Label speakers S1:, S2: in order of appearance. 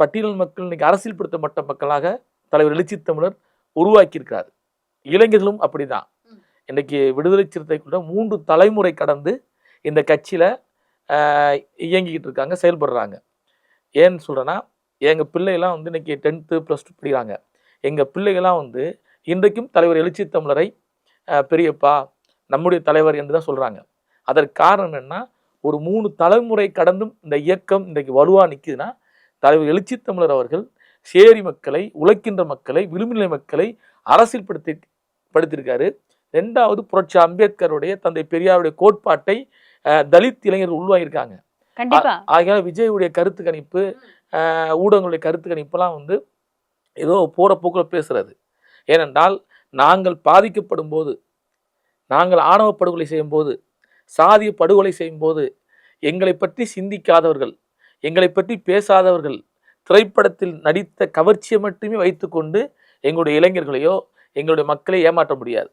S1: பட்டியல் மக்கள் இன்னைக்கு அரசியல்படுத்தப்பட்ட மக்களாக தலைவர் எழுச்சி தமிழர் உருவாக்கியிருக்கிறார். இளைஞர்களும் அப்படிதான். இன்னைக்கு விடுதலை சிறுத்தை கூட மூன்று தலைமுறை கடந்து இந்த கட்சியில இயங்கிக்கிட்டு இருக்காங்க செயல்படுறாங்க. ஏன்னு சொல்றேன்னா எங்க பிள்ளைகள்லாம் வந்து இன்னைக்கு டென்த்து ப்ளஸ் டூ படிக்கிறாங்க. எங்க பிள்ளைகள்லாம் வந்து இன்றைக்கும் தலைவர் எழுச்சி தமிழரை பெரியப்பா நம்முடைய தலைவர் என்று தான் சொல்றாங்க. அதற்கு காரணம் என்னன்னா ஒரு மூணு தலைமுறை கடந்தும் இந்த இயக்கம் இன்றைக்கு வலுவா நிக்குதுன்னா தலைவர் எழுச்சி தமிழர் அவர்கள் சேரி மக்களை உழைக்கின்ற மக்களை விளிம்புநிலை மக்களை அரசியல்படுத்தி படுத்தியிருக்காரு ரெண்டாவது புரட்சி அம்பேத்கருடைய தந்தை பெரியாருடைய கோட்பாட்டை தலித் இளைஞர்கள் உள்வாங்கியிருக்காங்க. ஆகையால விஜயுடைய கருத்து கணிப்பு ஊடகங்களுடைய கருத்து கணிப்பெல்லாம் வந்து ஏதோ போற போக்கில் பேசுறது. ஏனென்றால் நாங்கள் பாதிக்கப்படும் போது நாங்கள் ஆணவ படுகொலை செய்யும் போது சாதிய படுகொலை செய்யும் போது எங்களை பற்றி சிந்திக்காதவர்கள் எங்களை பற்றி பேசாதவர்கள் திரைப்படத்தில் நடித்த கவர்ச்சியை மட்டுமே வைத்துக்கொண்டு எங்களுடைய இளைஞர்களையோ எங்களுடைய மக்களை ஏமாற்ற முடியாது.